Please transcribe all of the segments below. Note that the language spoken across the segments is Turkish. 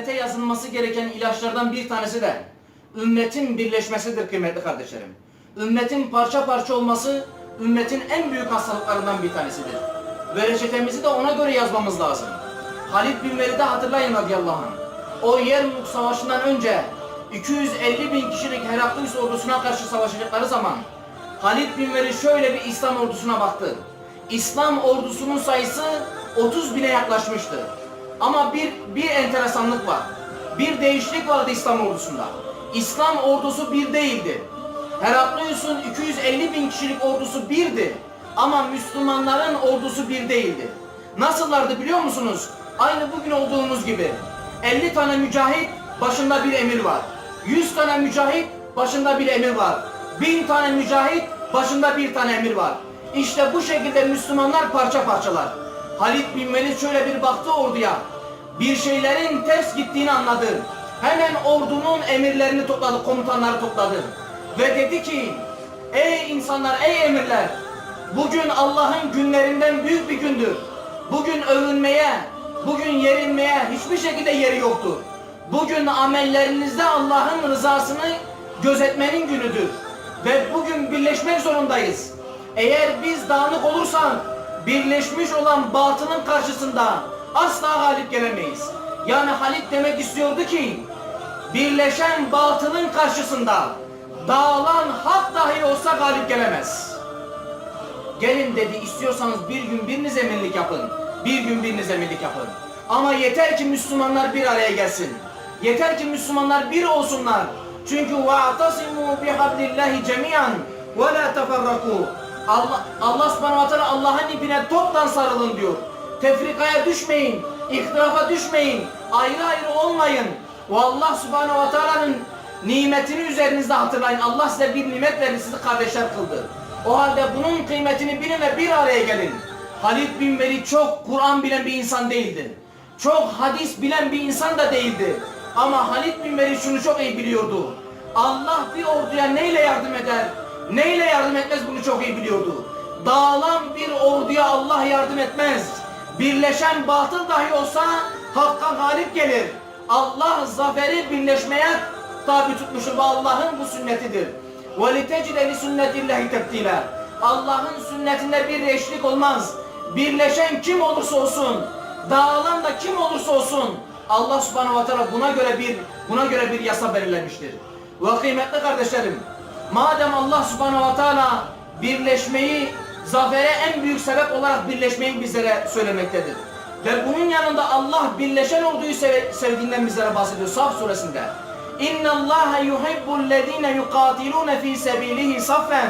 ümmete yazılması gereken ilaçlardan bir tanesi de ümmetin birleşmesidir kıymetli kardeşlerim. Ümmetin parça parça olması ümmetin en büyük hastalıklarından bir tanesidir. Ve reçetemizi de ona göre yazmamız lazım. Halid bin Velid'i hatırlayın radıyallahu anh. O Yermuk Savaşı'ndan önce 250 bin kişilik Heraklius ordusuna karşı savaşacakları zaman Halid bin Velid şöyle bir İslam ordusuna baktı. İslam ordusunun sayısı 30 bine yaklaşmıştı. Ama bir, bir enteresanlık var. Bir değişiklik vardı İslam ordusunda. İslam ordusu bir değildi. Heraklius'un 250 bin kişilik ordusu birdi. Ama Müslümanların ordusu bir değildi. Nasıllardı biliyor musunuz? Aynı bugün olduğumuz gibi. 50 tane mücahit başında bir emir var. 100 tane mücahit başında bir emir var. 1000 tane mücahit başında bir tane emir var. İşte bu şekilde Müslümanlar parça parçalar. Halid bin Velid şöyle bir baktı orduya. Bir şeylerin ters gittiğini anladı. Hemen ordunun emirlerini topladı, komutanları topladı. Ve dedi ki, ey insanlar, ey emirler, bugün Allah'ın günlerinden büyük bir gündür. Bugün övünmeye, bugün yerinmeye hiçbir şekilde yeri yoktur. Bugün amellerinizde Allah'ın rızasını gözetmenin günüdür. Ve bugün birleşmek zorundayız. Eğer biz dağınık olursak birleşmiş olan batının karşısında asla galip gelemeyiz. Yani Halit demek istiyordu ki birleşen batının karşısında dağılan hak dahi olsa galip gelemez. Gelin dedi istiyorsanız bir gün biriniz emirlik yapın. Bir gün biriniz emirlik yapın. Ama yeter ki Müslümanlar bir araya gelsin. Yeter ki Müslümanlar bir olsunlar. Çünkü وَاَعْتَصِمُوا بِحَبْلِ اللّٰهِ جَمِيعًا وَلَا تَفَرَّقُوا Allah, Allah subhanahu wa ta'ala Allah'ın ipine toptan sarılın diyor. Tefrikaya düşmeyin, ihtilafa düşmeyin, ayrı ayrı olmayın. O Allah subhanahu wa ta'ala'nın nimetini üzerinizde hatırlayın. Allah size bir nimet verdi, sizi kardeşler kıldı. O halde bunun kıymetini bilin ve bir araya gelin. Halid bin Velid çok Kur'an bilen bir insan değildi. Çok hadis bilen bir insan da değildi. Ama Halid bin Velid şunu çok iyi biliyordu. Allah bir orduya neyle yardım eder, neyle yardım etmez bunu çok iyi biliyordu. Dağılan bir orduya Allah yardım etmez. Birleşen batıl dahi olsa hakka galip gelir. Allah zaferi birleşmeye tabi tutmuştur ve Allah'ın bu sünnetidir. وَلِتَجِدَ لِسُنَّةِ اللّٰهِ تَبْتِيلًا Allah'ın sünnetinde bir eşlik olmaz. Birleşen kim olursa olsun, dağılan da kim olursa olsun Allah subhanahu wa ta'ala buna göre bir buna göre bir yasa belirlemiştir. Ve kıymetli kardeşlerim, madem Allah subhanahu wa ta'ala birleşmeyi zafere en büyük sebep olarak birleşmeyi bizlere söylemektedir. Ve bunun yanında Allah birleşen orduyu sev- sevdiğinden bizlere bahsediyor Saf suresinde. İnna Allah yuhibbul lezine yuqatilun fi sabilihi saffen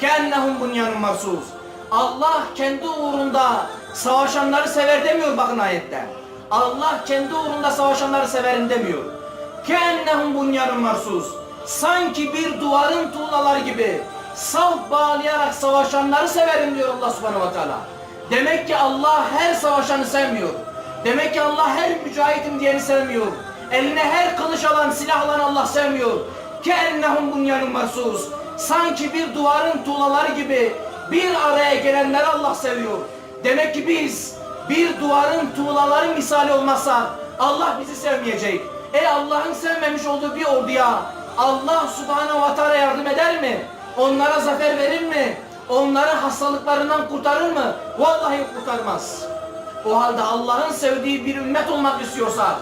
kennehum bunyanun marsus. Allah kendi uğrunda savaşanları sever demiyor bakın ayette. Allah kendi uğrunda savaşanları severim demiyor. Kennehum bunyanun marsus. Sanki bir duvarın tuğlaları gibi saf bağlayarak savaşanları severim diyor Allah subhanahu wa ta'ala. Demek ki Allah her savaşanı sevmiyor. Demek ki Allah her mücahidim diyeni sevmiyor. Eline her kılıç alan, silah alan Allah sevmiyor. Keennehum bunyanun marsus. Sanki bir duvarın tuğlaları gibi bir araya gelenleri Allah seviyor. Demek ki biz bir duvarın tuğlaları misali olmazsa Allah bizi sevmeyecek. E Allah'ın sevmemiş olduğu bir orduya Allah subhanahu wa ta'ala yardım eder mi? Onlara zafer verir mi? Onları hastalıklarından kurtarır mı? Vallahi kurtarmaz. O halde Allah'ın sevdiği bir ümmet olmak istiyorsak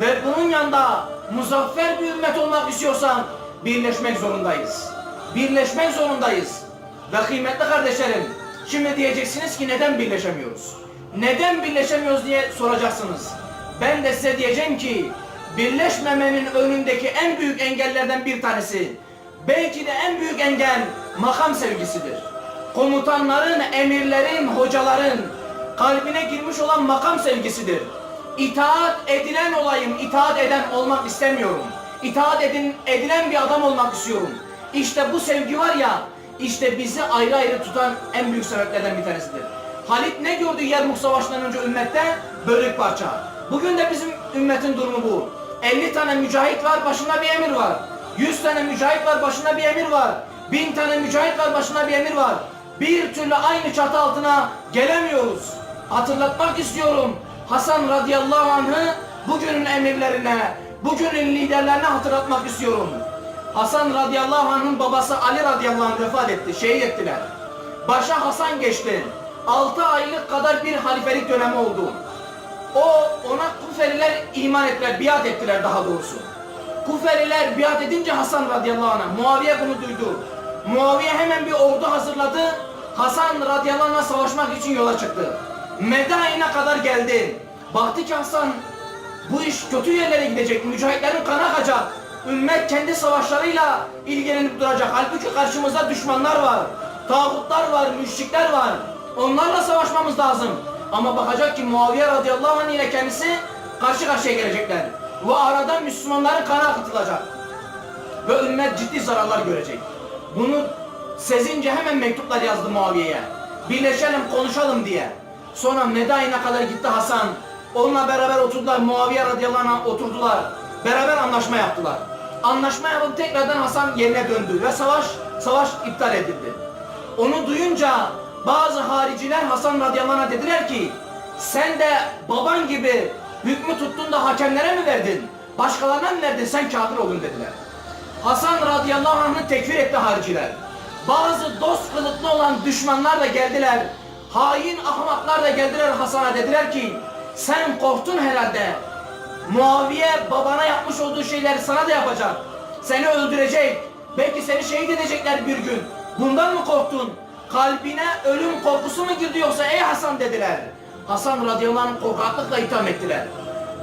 ve bunun yanında muzaffer bir ümmet olmak istiyorsan birleşmek zorundayız. Birleşmek zorundayız. Ve kıymetli kardeşlerim, şimdi diyeceksiniz ki neden birleşemiyoruz? Neden birleşemiyoruz diye soracaksınız. Ben de size diyeceğim ki birleşmemenin önündeki en büyük engellerden bir tanesi belki de en büyük engel makam sevgisidir. Komutanların, emirlerin, hocaların kalbine girmiş olan makam sevgisidir. İtaat edilen olayım, itaat eden olmak istemiyorum. İtaat edin, edilen bir adam olmak istiyorum. İşte bu sevgi var ya, işte bizi ayrı ayrı tutan en büyük sebeplerden bir tanesidir. Halit ne gördü Yermuk Savaşı'ndan önce ümmette? Bölük parça. Bugün de bizim ümmetin durumu bu. 50 tane mücahit var, başında bir emir var. 100 tane mücahit var, başında bir emir var. 1000 tane mücahit var, başında bir emir var. Bir türlü aynı çatı altına gelemiyoruz. Hatırlatmak istiyorum. Hasan radıyallahu anh'ı bugünün emirlerine, bugünün liderlerine hatırlatmak istiyorum. Hasan radıyallahu anh'ın babası Ali radıyallahu anh vefat etti, şehit ettiler. Başa Hasan geçti. 6 aylık kadar bir halifelik dönemi oldu. Ona Kufeliler iman ettiler, biat ettiler daha doğrusu. Kufeliler biat edince Hasan radıyallahu anh, Muaviye bunu duydu. Muaviye hemen bir ordu hazırladı. Hasan radıyallahu anh'a savaşmak için yola çıktı. Medain'e kadar geldi. Baktı ki Hasan bu iş kötü yerlere gidecek. Mücahitlerin kanı akacak. Ümmet kendi savaşlarıyla ilgilenip duracak. Halbuki karşımızda düşmanlar var. Tağutlar var, müşrikler var. Onlarla savaşmamız lazım. Ama bakacak ki Muaviye radıyallahu anh ile kendisi karşı karşıya gelecekler. Ve arada Müslümanların kanı akıtılacak. Ve ümmet ciddi zararlar görecek. Bunu sezince hemen mektuplar yazdı Muaviye'ye. Birleşelim, konuşalım diye. Sonra Medain'e kadar gitti Hasan. Onunla beraber oturdular. Muaviye radıyallahu anh oturdular. Beraber anlaşma yaptılar. Anlaşma yapıp tekrardan Hasan yerine döndü ve savaş savaş iptal edildi. Onu duyunca bazı hariciler Hasan radıyallahu anh'a dediler ki sen de baban gibi hükmü tuttun da hakemlere mi verdin? Başkalarına mı verdin? Sen kafir oldun dediler. Hasan radıyallahu anh'ı tekfir etti hariciler. Bazı dost kılıklı olan düşmanlar da geldiler. Hain ahmaklar da geldiler Hasan'a dediler ki sen korktun herhalde. Muaviye babana yapmış olduğu şeyleri sana da yapacak. Seni öldürecek. Belki seni şehit edecekler bir gün. Bundan mı korktun? Kalbine ölüm korkusu mu girdi yoksa ey Hasan dediler. Hasan radıyallahu anh korkaklıkla itham ettiler.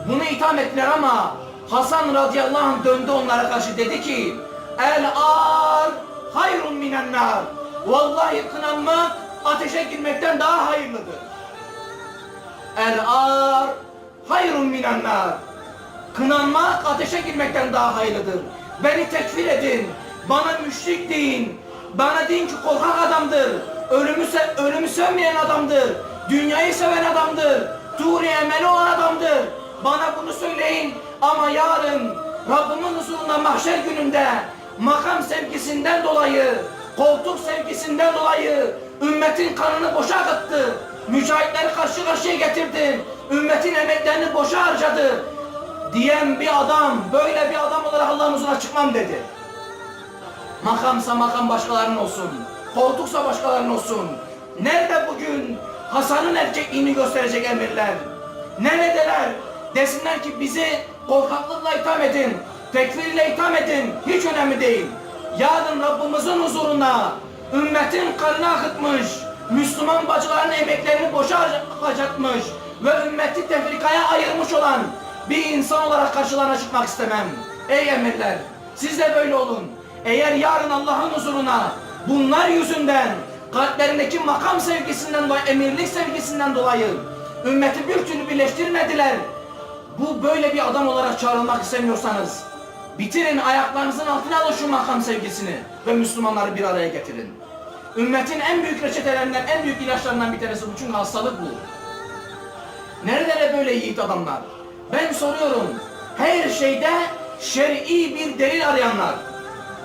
Bunu itham ettiler ama Hasan radıyallahu anh döndü onlara karşı dedi ki El ar hayrun minen nar. Vallahi kınanmak ateşe girmekten daha hayırlıdır. El ar hayrun minen nar. Kınanmak ateşe girmekten daha hayırlıdır. Beni tekfir edin. Bana müşrik deyin. Bana deyin ki korkak adamdır. Ölümü, se ölümü sevmeyen adamdır. Dünyayı seven adamdır. Turi emeli olan adamdır. Bana bunu söyleyin. Ama yarın Rabbimin huzurunda mahşer gününde makam sevgisinden dolayı, koltuk sevgisinden dolayı ümmetin kanını boşa akıttı. Mücahitleri karşı karşıya getirdi. Ümmetin emeklerini boşa harcadı diyen bir adam, böyle bir adam olarak Allah'ın huzuruna çıkmam dedi. Makamsa makam başkalarının olsun, koltuksa başkalarının olsun. Nerede bugün Hasan'ın erkekliğini gösterecek emirler? Neredeler? Desinler ki bizi korkaklıkla itham edin, tekfirle itham edin, hiç önemli değil. Yarın Rabbimizin huzuruna ümmetin kanını akıtmış, Müslüman bacıların emeklerini boşa harcatmış ve ümmeti tefrikaya ayırmış olan bir insan olarak karşılarına çıkmak istemem. Ey emirler, siz de böyle olun. Eğer yarın Allah'ın huzuruna bunlar yüzünden kalplerindeki makam sevgisinden dolayı, emirlik sevgisinden dolayı ümmeti bir türlü birleştirmediler. Bu böyle bir adam olarak çağrılmak istemiyorsanız bitirin ayaklarınızın altına alın şu makam sevgisini ve Müslümanları bir araya getirin. Ümmetin en büyük reçetelerinden, en büyük ilaçlarından bir tanesi bu çünkü hastalık bu. Nerelere böyle yiğit adamlar? Ben soruyorum. Her şeyde şer'i bir delil arayanlar.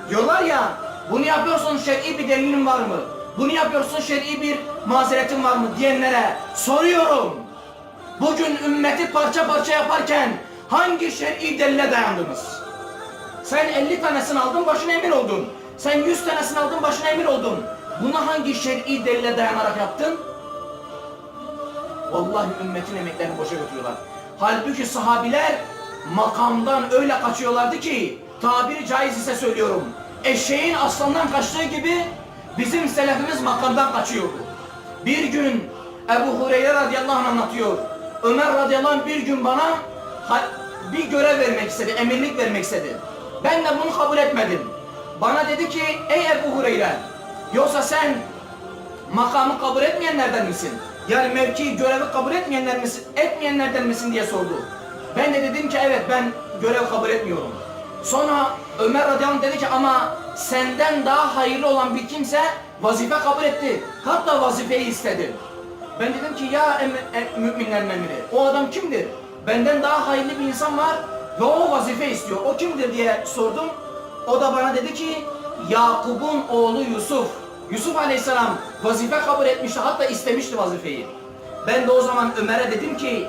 Diyorlar ya, bunu yapıyorsun şer'i bir delilin var mı? Bunu yapıyorsun şer'i bir mazeretin var mı diyenlere soruyorum. Bugün ümmeti parça parça yaparken hangi şer'i delile dayandınız? Sen 50 tanesini aldın başına emir oldun. Sen 100 tanesini aldın başına emir oldun. Bunu hangi şer'i delile dayanarak yaptın? Vallahi ümmetin emeklerini boşa götürüyorlar. Halbuki sahabiler makamdan öyle kaçıyorlardı ki tabiri caiz ise söylüyorum. Eşeğin aslandan kaçtığı gibi bizim selefimiz makamdan kaçıyordu. Bir gün Ebu Hureyre radıyallahu anh anlatıyor. Ömer radıyallahu anh bir gün bana bir görev vermek istedi, emirlik vermek istedi. Ben de bunu kabul etmedim. Bana dedi ki ey Ebu Hureyre yoksa sen makamı kabul etmeyenlerden misin? Yani mevki, görevi kabul etmeyenler misin, etmeyenlerden misin diye sordu. Ben de dedim ki evet ben görev kabul etmiyorum. Sonra Ömer radıyallahu dedi ki ama senden daha hayırlı olan bir kimse vazife kabul etti. Hatta vazifeyi istedi. Ben dedim ki ya em, em, müminlerin emiri o adam kimdir? Benden daha hayırlı bir insan var ve o vazife istiyor. O kimdir diye sordum. O da bana dedi ki Yakup'un oğlu Yusuf. Yusuf Aleyhisselam vazife kabul etmişti hatta istemişti vazifeyi. Ben de o zaman Ömer'e dedim ki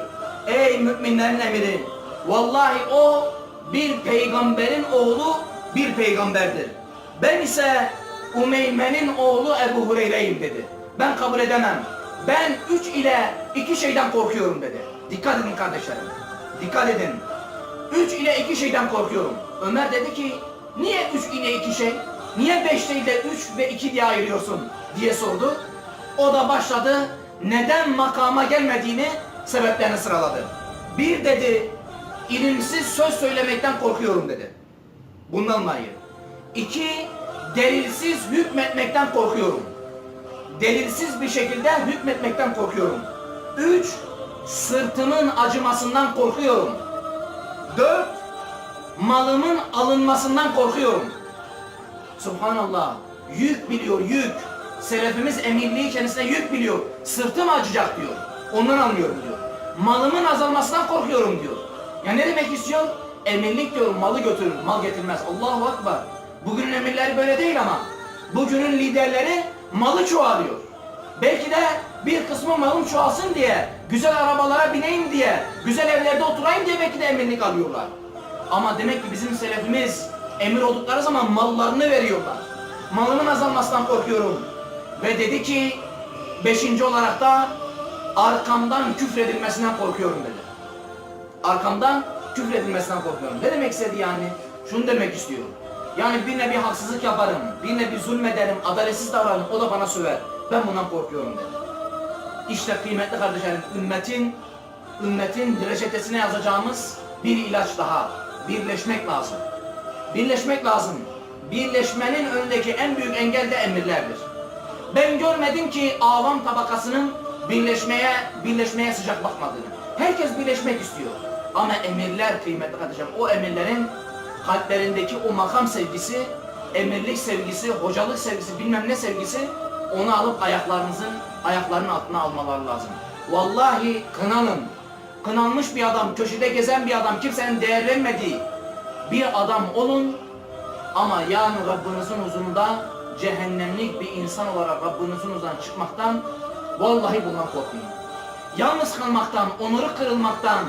ey müminlerin emiri Vallahi o bir peygamberin oğlu bir peygamberdir. Ben ise Umeyme'nin oğlu Ebu Hureyre'yim dedi. Ben kabul edemem. Ben üç ile iki şeyden korkuyorum dedi. Dikkat edin kardeşlerim. Dikkat edin. Üç ile iki şeyden korkuyorum. Ömer dedi ki niye üç ile iki şey? Niye beş değil de üç ve iki diye ayırıyorsun diye sordu. O da başladı neden makama gelmediğini sebeplerini sıraladı. Bir dedi ilimsiz söz söylemekten korkuyorum dedi. Bundan dolayı. İki, delilsiz hükmetmekten korkuyorum. Delilsiz bir şekilde hükmetmekten korkuyorum. Üç, sırtımın acımasından korkuyorum. Dört, malımın alınmasından korkuyorum. Subhanallah. Yük biliyor, yük. Selefimiz emirliği kendisine yük biliyor. Sırtım acıyacak diyor. Ondan anlıyorum diyor. Malımın azalmasından korkuyorum diyor. Ya ne demek istiyor? Emirlik diyor, malı götürür, mal getirmez. Allahu Akbar. Bugünün emirleri böyle değil ama. Bugünün liderleri malı çoğalıyor. Belki de bir kısmı malım çoğalsın diye, güzel arabalara bineyim diye, güzel evlerde oturayım diye belki de emirlik alıyorlar. Ama demek ki bizim selefimiz emir oldukları zaman mallarını veriyorlar. Malımın azalmasından korkuyorum. Ve dedi ki beşinci olarak da arkamdan küfredilmesinden korkuyorum dedi. Arkamdan küfredilmesinden korkuyorum. Ne demek istedi yani? Şunu demek istiyor. Yani birine bir haksızlık yaparım, birine bir zulmederim, adaletsiz davranırım, o da bana söver. Ben bundan korkuyorum dedi. İşte kıymetli kardeşlerim, ümmetin ümmetin reçetesine yazacağımız bir ilaç daha. Birleşmek lazım. Birleşmek lazım. Birleşmenin önündeki en büyük engel de emirlerdir. Ben görmedim ki avam tabakasının birleşmeye birleşmeye sıcak bakmadığını. Herkes birleşmek istiyor. Ama emirler kıymetli kardeşim, o emirlerin kalplerindeki o makam sevgisi, emirlik sevgisi, hocalık sevgisi, bilmem ne sevgisi onu alıp ayaklarınızın ayaklarının altına almaları lazım. Vallahi kınalım. Kınanmış bir adam, köşede gezen bir adam, kimsenin değerlenmediği bir adam olun ama yarın Rabbinizin huzurunda cehennemlik bir insan olarak Rabbinizin huzurundan çıkmaktan vallahi bundan korkmayın. Yalnız kalmaktan, onuru kırılmaktan,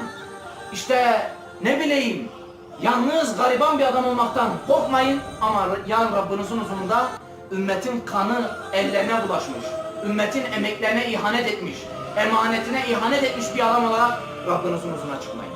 işte ne bileyim yalnız gariban bir adam olmaktan korkmayın ama yarın Rabbinizin huzurunda ümmetin kanı ellerine bulaşmış, ümmetin emeklerine ihanet etmiş, emanetine ihanet etmiş bir adam olarak Rabbinizin huzuruna çıkmayın.